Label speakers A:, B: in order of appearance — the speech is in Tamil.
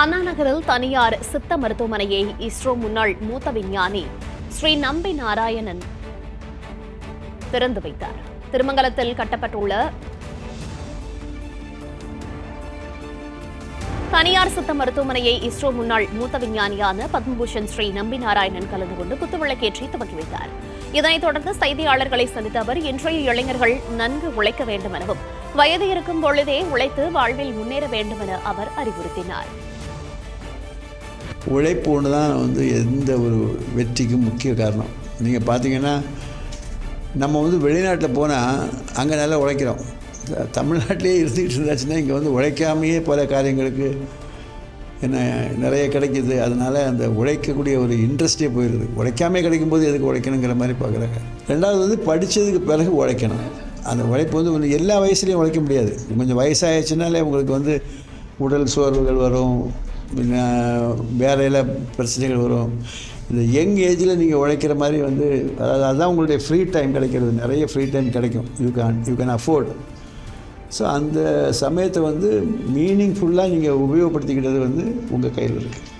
A: அண்ணா நகரில் தனியார் சித்த மருத்துவமனையை இஸ்ரோ முன்னாள் மூத்த விஞ்ஞானி ஸ்ரீ நம்பி நாராயணன் திறந்து வைத்தார். திருமங்கலத்தில் கட்டப்பட்டுள்ள தனியார் சித்த மருத்துவமனையை இஸ்ரோ முன்னாள் மூத்த விஞ்ஞானியான பத்மபூஷன் ஸ்ரீ நம்பி நாராயணன் கலந்து கொண்டு குத்துவிளக்கேற்றி துவக்கி வைத்தார். இதனைத் தொடர்ந்து செய்தியாளர்களை சந்தித்த அவர் இன்றைய இளைஞர்கள் நன்கு உழைக்க வேண்டும் எனவும் வயது இருக்கும் பொழுதே உழைத்து வாழ்வில் முன்னேற வேண்டும் என அவர் அறிவுறுத்தினார்.
B: உழைப்பு ஒன்று தான் வந்து எந்த ஒரு வெற்றிக்கும் முக்கிய காரணம். நீங்கள் பார்த்தீங்கன்னா நம்ம வந்து வெளிநாட்டில் போனால் அங்கே நல்லா உழைக்கிறோம். தமிழ்நாட்டிலே இருந்துக்கிட்டு இருந்தாச்சுன்னா இங்கே வந்து உழைக்காமையே பல காரியங்களுக்கு என்ன நிறைய கிடைக்கிது. அதனால் அந்த உழைக்கக்கூடிய ஒரு இன்ட்ரெஸ்டே போயிடுது உழைக்காமே கிடைக்கும்போது எதுக்கு உழைக்கணுங்கிற மாதிரி பார்க்குறாங்க. ரெண்டாவது வந்து படித்ததுக்கு பிறகு உழைக்கணும். அந்த உழைப்பு வந்து ஒன்று எல்லா வயசுலேயும் உழைக்க முடியாது. கொஞ்சம் வயசாகிடுச்சுனாலே உங்களுக்கு வந்து உடல் சோர்வுகள் வரும். வேலையில் பிரச்சனைகள் வரும். இந்த யங் ஏஜில் நீங்கள் உழைக்கிற மாதிரி வந்து அதாவது அதுதான் உங்களுடைய ஃப்ரீ டைம் கிடைக்கிறது. நிறைய ஃப்ரீ டைம் கிடைக்கும். You can you can afford so அந்த சமயத்தை வந்து மீனிங்ஃபுல்லாக நீங்கள் உபயோகப்படுத்திக்கிட்டது வந்து உங்கள் கையில் இருக்குது